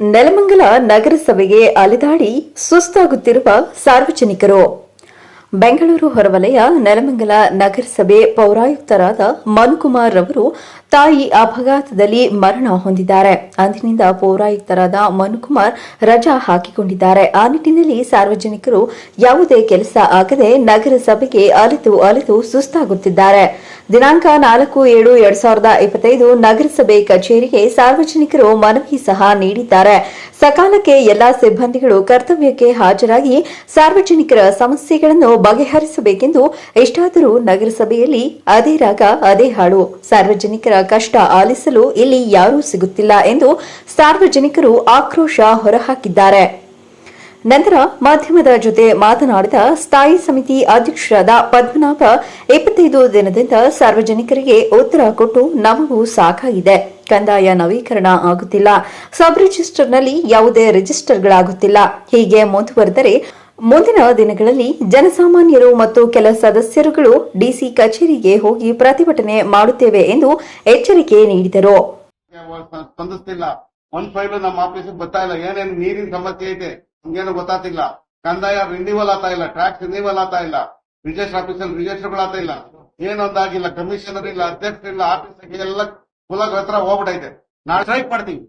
ನೆಲಮಂಗಲ ನಗರಸಭೆಗೆ ಅಲೆದಾಡಿ ಸುಸ್ತಾಗುತ್ತಿರುವ ಸಾರ್ವಜನಿಕರು. ಬೆಂಗಳೂರು ಹೊರವಲಯ ನೆಲಮಂಗಲ ನಗರಸಭೆ ಪೌರಾಯುಕ್ತರಾದ ಮನುಕುಮಾರ್ ರವರು ತಾಯಿ ಅಪಘಾತದಲ್ಲಿ ಮರಣ ಹೊಂದಿದ್ದಾರೆ. ಅಂದಿನಿಂದ ಪೌರಾಯುಕ್ತರಾದ ಮನುಕುಮಾರ್ ರಜಾ ಹಾಕಿಕೊಂಡಿದ್ದಾರೆ. ಆ ನಿಟ್ಟಿನಲ್ಲಿ ಸಾರ್ವಜನಿಕರು ಯಾವುದೇ ಕೆಲಸ ಆಗದೆ ನಗರಸಭೆಗೆ ಅಲೆದು ಅಲೆದು ಸುಸ್ತಾಗುತ್ತಿದ್ದಾರೆ. ದಿನಾಂಕ ನಾಲ್ಕು ಏಳು ಎರಡ್ ಸಾವಿರದ ಇಪ್ಪತ್ತೈದು ನಗರಸಭೆ ಕಚೇರಿಗೆ ಸಾರ್ವಜನಿಕರು ಮನವಿ ಸಹ ನೀಡಿದ್ದಾರೆ. ಸಕಾಲಕ್ಕೆ ಎಲ್ಲಾ ಸಿಬ್ಬಂದಿಗಳು ಕರ್ತವ್ಯಕ್ಕೆ ಹಾಜರಾಗಿ ಸಾರ್ವಜನಿಕರ ಸಮಸ್ಯೆಗಳನ್ನು ಬಗೆಹರಿಸಬೇಕೆಂದು ಇಷ್ಟಾದರೂ ನಗರಸಭೆಯಲ್ಲಿ ಅದೇ ರಾಗ, ಅದೇ ಹಾಡು ಸಾರ್ವಜನಿಕರ ಕಷ್ಟ ಆಲಿಸಲು ಇಲ್ಲಿ ಯಾರೂ ಸಿಗುತ್ತಿಲ್ಲ ಎಂದು ಸಾರ್ವಜನಿಕರು ಆಕ್ರೋಶ ಹೊರಹಾಕಿದ್ದಾರೆ. ನಂತರ ಮಾಧ್ಯಮದ ಜೊತೆ ಮಾತನಾಡಿದ ಸ್ಥಾಯಿ ಸಮಿತಿ ಅಧ್ಯಕ್ಷರಾದ ಪದ್ಮನಾಭ ಇಪ್ಪತ್ತೈದು ದಿನದಿಂದ ಸಾರ್ವಜನಿಕರಿಗೆ ಉತ್ತರ ಕೊಟ್ಟು ನಮಗೂ ಸಾಕಾಗಿದೆ. ಕಂದಾಯ ನವೀಕರಣ ಆಗುತ್ತಿಲ್ಲ. ಸಬ್ ರಿಜಿಸ್ಟರ್ನಲ್ಲಿ ಯಾವುದೇ ರಿಜಿಸ್ಟರ್ಗಳಾಗುತ್ತಿಲ್ಲ. ಹೀಗೆ ಮುಂದುವರೆದರೆ ಮುಂದಿನ ದಿನಗಳಲ್ಲಿ ಜನಸಾಮಾನ್ಯರು ಮತ್ತು ಕೆಲ ಸದಸ್ಯರುಗಳು ಡಿಸಿ ಕಚೇರಿಗೆ ಹೋಗಿ ಪ್ರತಿಭಟನೆ ಮಾಡುತ್ತೇವೆ ಎಂದು ಎಚ್ಚರಿಕೆ ನೀಡಿದರು. ಸ್ಪಂದಿಸ್ತಿಲ್ಲ ಒಂದ್ ಫೈಲ್ ನಮ್ಮ ಆಫೀಸಿಗೆ ಬರ್ತಾ ಇಲ್ಲ. ಏನೇನು ನೀರಿನ ಸಮಸ್ಯೆ ಐತೆ? ನಮ್ಗೇನು ಗೊತ್ತಾಗ್ತಿಲ್ಲ. ಕಂದಾಯ ರಿನಿವಲ್ ಆತಾ ಇಲ್ಲ ಟ್ಯಾಕ್ಸ್ ರಿನಿವಲ್ ಆತಾ ಇಲ್ಲ ರಿಜಿಸ್ಟರ್ ಆಫೀಸಲ್ಲಿ ರಿಜಿಸ್ಟರ್ ಆಗ್ತಾ ಇಲ್ಲ. ಏನೊಂದಾಗಿಲ್ಲ ಕಮಿಷನರ್ ಇಲ್ಲ ಅಧ್ಯಕ್ಷ ಇಲ್ಲ ಆಫೀಸ್ ಎಲ್ಲ ಕುಲಗ ಹತ್ರ ಹೋಗ್ಬಿಟ್ಟೈತೆ ನಾಳೆ ಸ್ಟ್ರೈಕ್ ಮಾಡ್ತೀವಿ.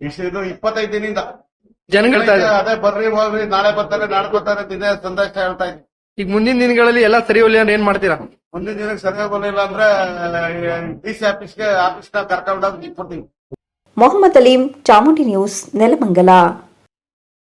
ಇಷ್ಟು ಇದು ಇಪ್ಪತ್ತೈದು ದಿನದಿಂದ. ಜನಗಳ ಅದೇ ಬರ್ರಿ ಹೋಗ್ರಿ ನಾಳೆ ಬರ್ತಾರೆ ನಾಳೆ ಬರ್ತಾರೆ ಇದೇ ಸಂದೇಶ ಹೇಳ್ತಾ ಇದ್ದೀನಿ. ಈಗ ಮುಂದಿನ ದಿನಗಳಲ್ಲಿ ಎಲ್ಲ ಸರಿ ಹೋಗ್ಲಿ ಅಂದ್ರೆ ಏನ್ ಮಾಡ್ತೀರಾ? ಮುಂದಿನ ದಿನ ಸರಿ ಹೋಗಲಿಲ್ಲ ಅಂದ್ರೆ ಡಿ ಸಿ ಆಫೀಸ್ಗೆ ಆಫೀಸ್ನ ಕರ್ಕೊಂಡು ಮೊಹಮ್ಮದ್ ಅಲೀಂ ಚಾಮುಂಡಿ ನ್ಯೂಸ್ ನೆಲಮಂಗಲ.